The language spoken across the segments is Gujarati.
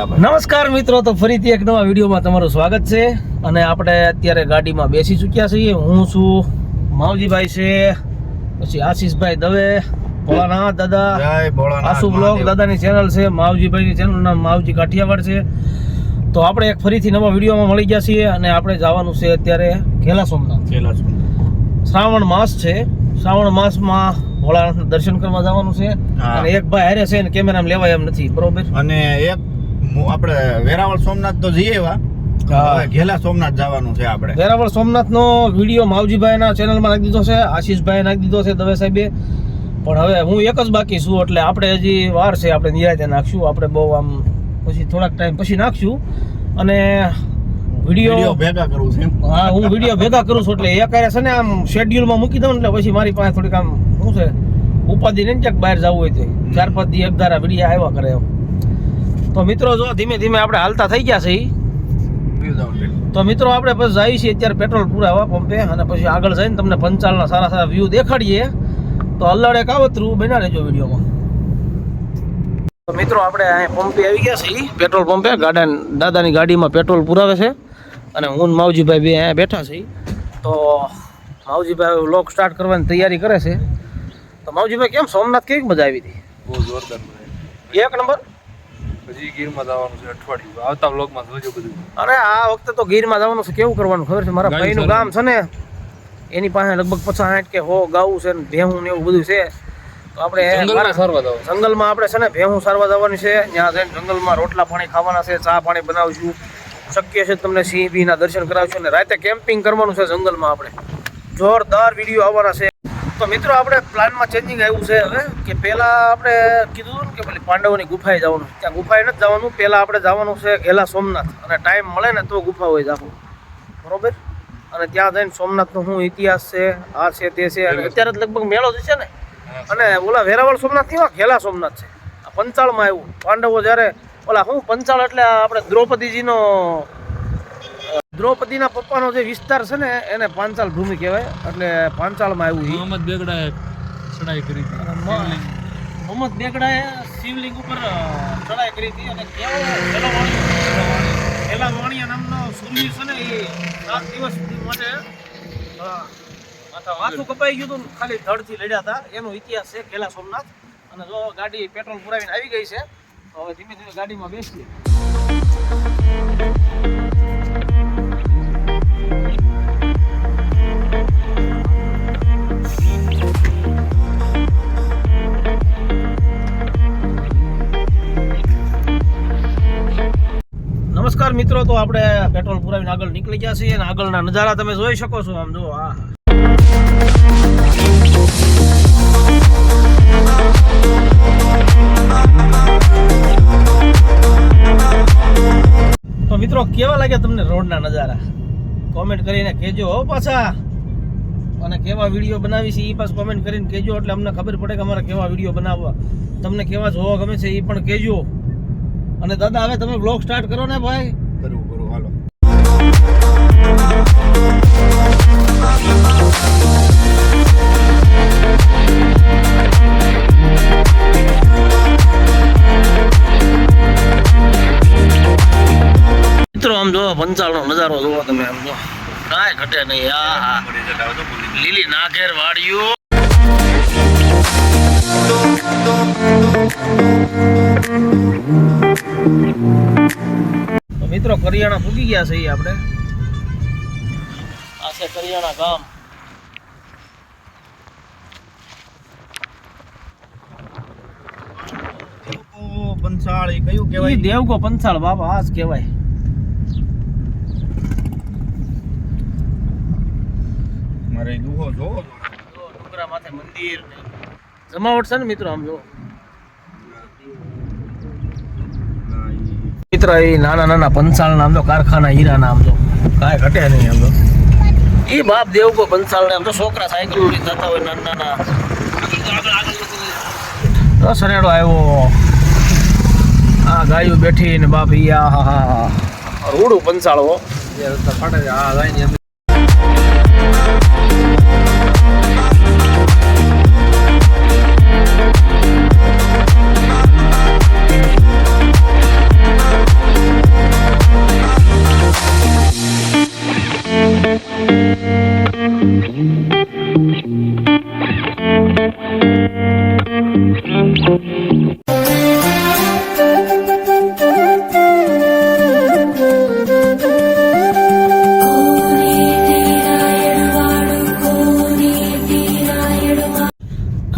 નમસ્કાર મિત્રો તો ફરીથી એક નવા વિડીયોમાં તમારું સ્વાગત છે અને આપણે અત્યારે ગાડીમાં બેસી ચૂક્યા છીએ. હું છું માવજીભાઈ છે પછી આશીષભાઈ દવે ભોળાનાથ દાદા જય ભોળાનાથ આસુ બ્લોગ દાદાની ચેનલ છે માવજીભાઈની ચેનલ નામ માવજી કાઠિયાવાડ છે. તો આપણે એક ફરીથી નવા વિડીયોમાં મળી ગયા છીએ અને આપણે જવાનું છે અત્યારે ઘેલા સોમનાથ. છેલ્લા સોમનાથ. શ્રાવણ માસ છે. શ્રાવણ માસમાં ભોળાનાથ દર્શન કરવા જવાનું છે. અને એક ભાઈ હારે છે ને કેમેરામાં લેવાય એમ નથી. બરોબર? અને એક આપણે વેરાવળ સોમનાથ તો જઈએ એવા. ઘેલા સોમનાથ જવાનું છે આપણે. વેરાવળ સોમનાથનો વીડિયો માવજીભાઈના ચેનલમાં નાખી દીધો છે આશીષભાઈ નાખી દીધો છે દવે સાહેબે. પણ હવે હું એક જ બાકી છું એટલે આપણે હજી વાર છે આપણે નિરાતે નાખશું. આપણે બહુ આમ પછી થોડાક ટાઈમ પછી નાખશું. અને વીડિયો ભેગા કરું છું હા હું વીડિયો ભેગા કરું છું એટલે એક છે ને આમ શેડ્યુલમાં મૂકી દઉં ને એટલે પછી મારી પાસે થોડીક આમ શું છે ઉપાધિ ને ક્યાંક બહાર જવું હોય તો. ચાર પાંચ દી એક ધારા વીડિયો આવ્યા કરે એમ. તો મિત્રો જો ધીમે ધીમે આપણે હાલતા થઈ ગયા છે તો મિત્રો આપણે બસ જઈએ છીએ અત્યારે પેટ્રોલ પુરાવા પંપે અને પછી આગળ જઈને તમને પંચાલના સારા સારા વ્યૂ દેખાડીએ. તો અલ્લાડે કાવતરું બના રહેજો વિડીયોમાં. તો મિત્રો આપણે અહીંયા પંપે આવી ગયા છીએ. પેટ્રોલ પંપે ગાડા દાદાની ગાડીમાં પેટ્રોલ પુરાવે છે. અને હું માવજીભાઈ બે અહીંયા બેઠા છીએ. તો માવજીભાઈ લોક સ્ટાર્ટ કરવાની તૈયારી કરે છે. તો માવજીભાઈ કેમ સોમનાથ કેવી મજા આવી હતી? બહુ જોરદાર એક નંબર? હજી ગીરમાં જવાનું છે અઠવાડિયું. આવતા વ્લોગમાં જોજો બધું. અરે આ વખતે તો ગીરમાં જવાનું છે કેવું કરવાનું ખબર છે? મારા ભાઈનું ગામ છે ને એની પાસે લગભગ પચાસ સાઠ કે હો ગાવું છે ને ભેહું ને એવું બધું છે. તો આપણે જંગલમાં આપણે છે ને ભેહું સારવા જવાની છે. ત્યાં જઈને જંગલમાં રોટલા પાણી ખાવાના છે ચા પાણી બનાવશું. શક્ય છે તમને સિંહ બીના દર્શન કરાવશું અને રાતે કેમ્પિંગ કરવાનું છે જંગલમાં આપણે. જોરદાર વીડિયો આવવાના છે. તો મિત્રો, આપણે પ્લાનમાં ચેન્જિંગ આવ્યું છે હવે, કે પહેલાં આપણે કીધું હતું કે પેલી પાંડવોની ગુફાએ જવાનું. ત્યાં ગુફાએ નથી જવાનું, પહેલાં આપણે જવાનું છે ઘેલા સોમનાથ. અને ટાઈમ મળે ને તો ગુફા હોય જવું બરોબર? અને ત્યાં જઈને સોમનાથનો શું ઇતિહાસ છે, આ છે, તે છે, અને અત્યારે જ લગભગ મેળો જ છે ને. અને ઓલા વેરાવળ સોમનાથ કેવા? ઘેલા સોમનાથ છે. પંચાળમાં આવ્યું. પાંડવો જ્યારે, ઓલા શું? પંચાળ એટલે આપણે દ્રૌપદીજીનો દ્રૌપદીના પપ્પાનો જે વિસ્તાર છે ને એને પાંચાલ ભૂમિ કહેવાય. એટલે પાંચાળમાં આવ્યું. મોહમ્મદ બેગડાએ ચડાઈ કરી હતી. મોહમ્મદ બેગડાએ શિવલિંગ ઉપર ચડાઈ કરી હતી. અને કેવો પેલો વાણી પેલા વાણિયા નામનો સૂર્ય છે ને એ સાત દિવસ સુધી માટે માથા કપાઈ ગયું હતું ખાલી ધડથી લડ્યા હતા. એનો ઇતિહાસ છે કેલા સોમનાથ. અને જો ગાડી પેટ્રોલ પુરાવીને આવી ગઈ છે તો હવે ધીમે ધીમે ગાડીમાં બેસીએ. નમસ્કાર મિત્રો, તો આપણે પેટ્રોલ પુરાવીને આગળ નીકળી ગયા છીએ અને આગળના નજારા તમે જોઈ શકો છો. આમ જો આ. તો મિત્રો, કેવા લાગ્યા તમને રોડના નજારા? કોમેન્ટ કરીને કહેજો, હો પાછા. અને કેવા વીડિયો બનાવી છે એ પાછું કોમેન્ટ કરીને કહેજો, એટલે અમને ખબર પડે કે અમારે કેવા વીડિયો બનાવવા. તમને કેવા જોવા ગમે છે એ પણ કહેજો. અને દાદા હવે તમે બ્લોગ સ્ટાર્ટ કરો ને ભાઈ. કરું કરું હાલો. મિત્રો આમ જો પંચાળનો નજારો જોવો તમે આમ જો. કાંઈ ઘટે નહીં. આ લીલી નાઘેર વાડિયું મિત્રો કરિયાણા પૂગી ગયા છે આપણે. આ છે કરિયાણા ગામ. એ કયું કહેવાય? દેવકો પંચાળ બાપા આ જ કહેવાય. મારે દુહો જો ડુંગરા માથે મંદિર જમાવટ છે ને મિત્રો આમ જો મિત્ર, એ નાના નાના પંચાળના નામ તો કારખાના હીરા નામ તો કાંઈ ઘટે નહીં આમ તો. એ બાપ દેવકો પંચાળ ને આમ તો છોકરા સાયકલ ઉડી જતા હોય નાના નાના. સરેડો આવ્યો. આ ગાયું બેઠી ને બાપ ઈ આ હા હા રૂડું પંચાળ હો. ફાટે. આ લાઈન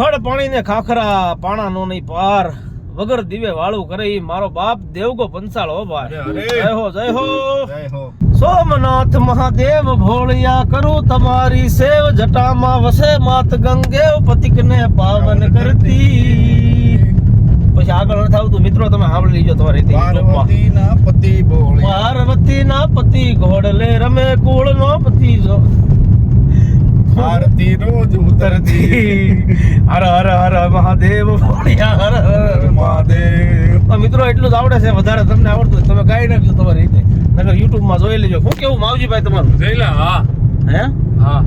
ખડ પાણીને ખાખરા પાણા નો નહીં પાર. વગર દીવે વાળું કરે ઈ મારો બાપ દેવગો પંસાળો ભાઈ. જય હો જય હો. સોમનાથ મહાદેવ ભોળિયા કરું તમારી સેવ જટામાં વસે માત ગંગેવ પતિકને પાવન કરતી. પછી આગળ નથી તું મિત્રો તમે સાંભળી લીજો તમારી. પાર્વતીના પતિ ભોળિયા. પાર્વતીના પતિ ઘોડલે રમે કુળ નો પતિ જો આરતી રોજ ઉતરતી હર હર હર મહાદેવ હર હર મહાદેવ મિત્રો એટલું જ આવડે છે વધારે તમને આવડતું તમે ગાઈ નાખજો તમારી રીતે. નકર યુટ્યુબમાં જોઈ લેજો. હું કેવું માવજીભાઈ તમારું? જોઈ લે હા. હે? હા.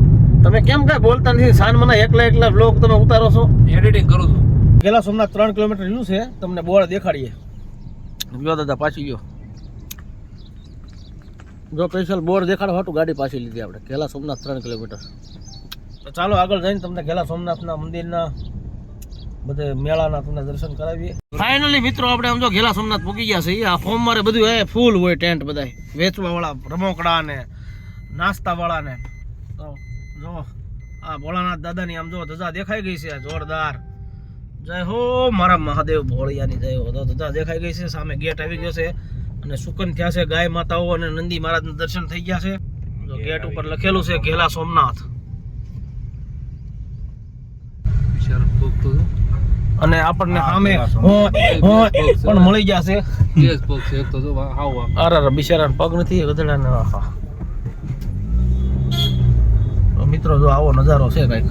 તમે કેમ કઈ બોલતા નથી? સાન મને એકલા એકલા બ્લોગ તમે ઉતારો છો? એડિટિંગ કરું છું. પેલા સોમનાથ ત્રણ કિલોમીટર રહ્યું છે તમને બોળ દેખાડીએ. ગયો દાદા પાછી ગયો. જો સ્પેશિયલ બોર દેખાડો હતું ગાડી પાછી લીધી આપણે. ગેલા સોમનાથ ત્રણ કિલોમીટર. ચાલો આગળ જઈને તમને ગેલા સોમનાથના મંદિરના બધે મેળાના તમને દર્શન કરાવીએ. ફાઇનલી મિત્રો, આપણે આમ જો ગેલા સોમનાથ પૂકી ગયા છે આ ફોર્મ મારે બધું એ ફૂલ હોય ટેન્ટ બધાય. વેચવાવાળા રમોકડા ને નાસ્તાવાળા ને તો જો, આ ભોળાનાથ દાદાની આમ જો ધજા દેખાઈ ગઈ છે, જોરદાર. જય હો મારા મહાદેવ ભોળિયાની, જય હો. તો ધજા દેખાઈ ગઈ છે, સામે ગેટ આવી ગયો છે. અને સુકન થયા છે ગાય માતાઓ અને નંદી મહારાજના દર્શન થઈ ગયા છે. ગેટ ઉપર લખેલું છે, ઘેલા સોમનાથ. અને આપણને સામે પણ મળી જશે પગ છે. એક તો જો હાવ અરે અરે બિચારા પગ નથી ગધેડાને આહા. મિત્રો જો આવો નજારો છે કંઈક.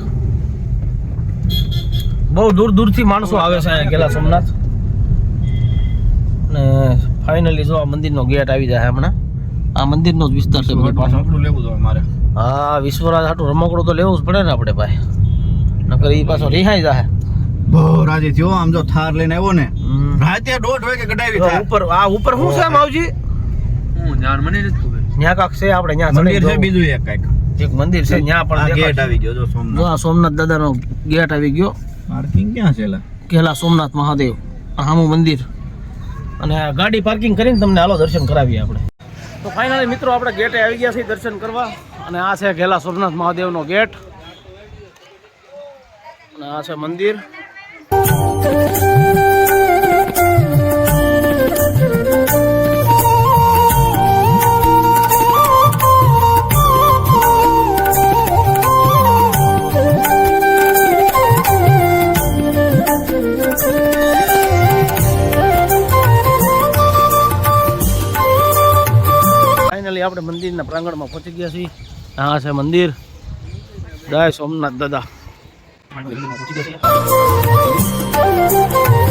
બહુ દૂર દૂરથી માણસો આવે છે અહીંયા ગેલા સોમનાથ. ને ફાઇનલી જો આ મંદિરનો ગેટ આવી જાય હમણાં. આ મંદિરનો જ વિસ્તાર છે મારે હા વિશ્વરાજ હાટું રમકડું તો લેવું જ પડે ને આપણે ભાઈ. નકર ઈ પાછો રિહાઈ જાહે. બહુ રાજે થયો આમ જો થાર લઈને આવ્યો ને હમ. રાતે દોઢ વાગે કઢાવી જો થાર. ઉપર આ ઉપર શું છે માવજી? હું જાણ મને નથી ખબર. ન્યા કાક છે આપણે ન્યા મંદિર છે બીજું એક કાક એક મંદિર છે ન્યા પણ આ ગેટ આવી ગયો જો જો સોમનાથ આ સોમનાથ દાદાનો ગેટ આવી ગયો. પાર્કિંગ ક્યાં છે લા? કેલા સોમનાથ મહાદેવ. આ મંદિર. અને આ ગાડી પાર્કિંગ કરીને તમને હાલો દર્શન કરાવીએ આપણે. તો ફાઇનલી મિત્રો આપણે ગેટે આવી ગયા છીએ દર્શન કરવા. અને આ છે ઘેલા સોમનાથ મહાદેવનો ગેટ અને આ છે મંદિર ફાઇનલી આપણે મંદિરના પ્રાંગણમાં પહોંચી ગયા છીએ. આ છે મંદિર જય સોમનાથ દાદા. મંદિરમાં પહોંચી ગયા છીએ. ફાઇનલી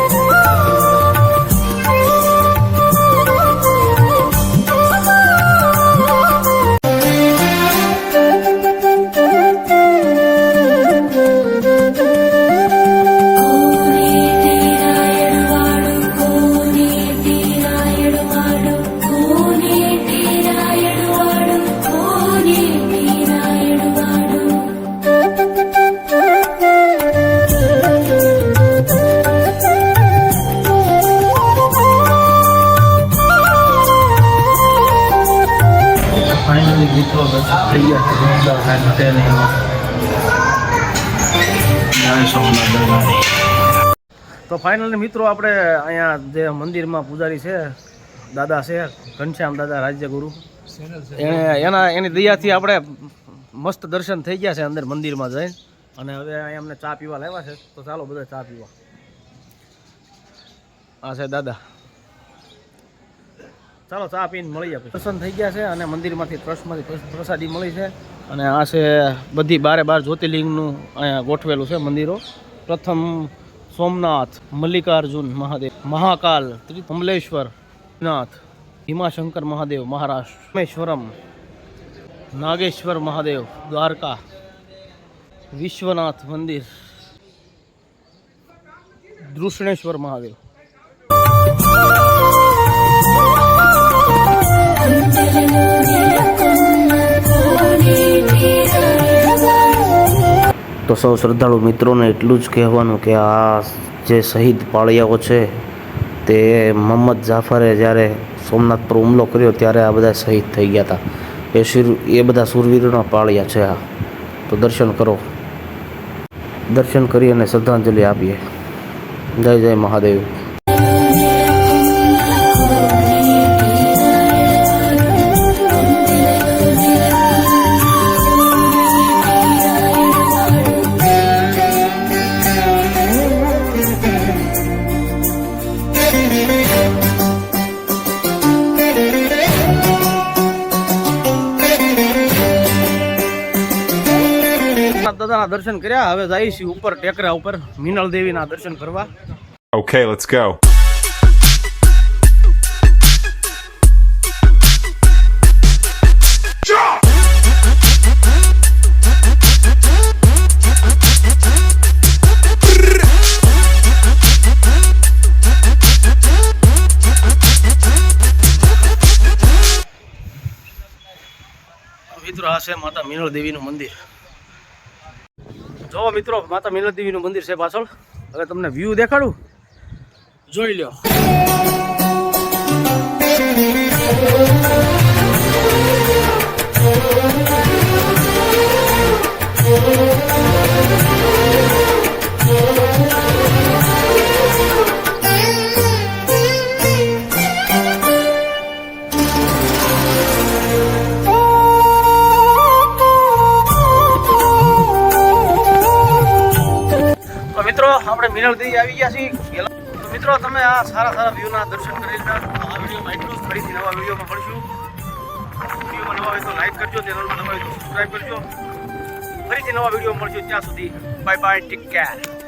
તો ફાઇનલી મિત્રો આપણે અહીંયા જે મંદિરમાં પૂજારી છે, દાદા છે, ઘનશ્યામ દાદા, રાજ્યગુરુ. એને એના એની દયાથી આપણે મસ્ત દર્શન થઈ ગયા છે અંદર મંદિરમાં જઈને અને હવે અહીંયા અમને ચા પીવા લાવ્યા છે. તો ચાલો બધા ચા પીવા. આ છે દાદા. ચાલો ચા પીને મળી આપણે દર્શન થઈ ગયા છે અને મંદિરમાંથી ટ્રસ્ટમાંથી પ્રસાદી મળી છે. અને આ છે બધી બારે બાર જ્યોતિર્લિંગનું અહીંયા ગોઠવેલું છે મંદિરો. પ્રથમ સોમનાથ મલ્લિકાર્જુન મહાદેવ, મહાકાલ કમલેશ્વર નાથ ભીમાશંકર મહાદેવ, મહારાષ્ટ્ર, રામેશ્વરમ, નાગેશ્વર મહાદેવ, દ્વારકા, વિશ્વનાથ મંદિર દૃષ્ણેશ્વર મહાદેવ. તો સૌ શ્રદ્ધાળુ મિત્રોને એટલું જ કહેવાનું કે આ જે શહીદ પાળિયાઓ છે, તે મોહમ્મદ જાફરે જ્યારે સોમનાથ પર હુમલો કર્યો ત્યારે આ બધા શહીદ થઈ ગયા હતા. એ શિર, એ બધા સુરવીરોના પાળિયા છે આ. તો દર્શન કરો. દર્શન કરી અને શ્રદ્ધાંજલિ આપીએ. જય જય મહાદેવ. દાદાના દર્શન કર્યા. હવે જઈશું ઉપર ટેકરા ઉપર મિનલ દેવીના દર્શન કરવા. ઓકે લેટ્સ ગો મિત્રો આ છે માતા મિનળ દેવીનું મંદિર. જો મિત્રો માતા મિનળ દેવીનું મંદિર છે પાછળ. હવે તમને વ્યૂ દેખાડું. જોઈ લ્યો. આપણે મિનળ આવી ગયા છીએ. મિત્રો, તમે આ સારા સારા વ્યૂના દર્શન કરી લીધા. આ વિડીયોમાં એટલું જ. ફરીથી નવા વિડીયોમાં મળશું. વિડીયોમાં નવા હોય તો લાઈક કરજો ચેનલમાં નવા હોય તો સબસ્ક્રાઈબ કરજો. ફરીથી નવા વીડિયો મળશું ત્યાં સુધી. Bye bye take care